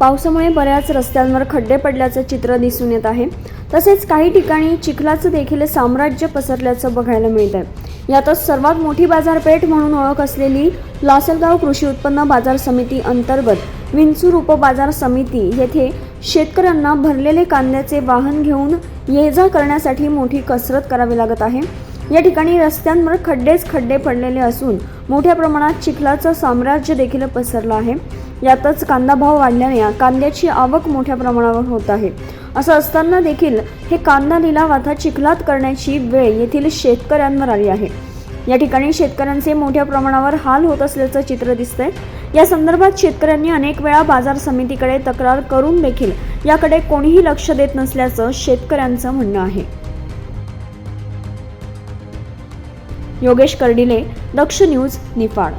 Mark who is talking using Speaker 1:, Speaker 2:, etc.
Speaker 1: पावसामुळे बऱ्याच रस्त्यांवर खड्डे पडल्याचं चित्र दिसून येत आहे. तसेच काही ठिकाणी चिखलाचं देखील साम्राज्य पसरल्याचं बघायला मिळत आहे यातच सर्वात मोठी बाजारपेठ म्हणून ओळख असलेली लासलगाव कृषी उत्पन्न बाजार समिती अंतर्गत विंचूर उपबाजार समिती येथे शेतकऱ्यांना भरलेले कांद्याचे वाहन घेऊन ये जा करण्यासाठी मोठी कसरत करावी लागत आहे. या ठिकाणी रस्त्यांवर खड्डेच खड्डे पडलेले असून मोठ्या प्रमाणात चिखलाचं साम्राज्य देखील पसरलं आहे. यातच कांदा भाव वाढल्याने कांद्याची आवक मोठ्या प्रमाणावर होत आहे. असं असताना देखील हे कांदा लिलाव आता चिखलात करण्याची वेळ येथील शेतकऱ्यांवर आली आहे. या ठिकाणी शेतकऱ्यांचे मोठ्या प्रमाणावर हाल होत असल्याचं चित्र दिसतंय. या संदर्भात शेतकऱ्यांनी अनेक वेळा बाजार समितीकडे तक्रार करून देखील याकडे कोणीही लक्ष देत नसल्याचं शेतकऱ्यांचं म्हणणं आहे. योगेश कर्डिले दक्ष न्यूज निफाड.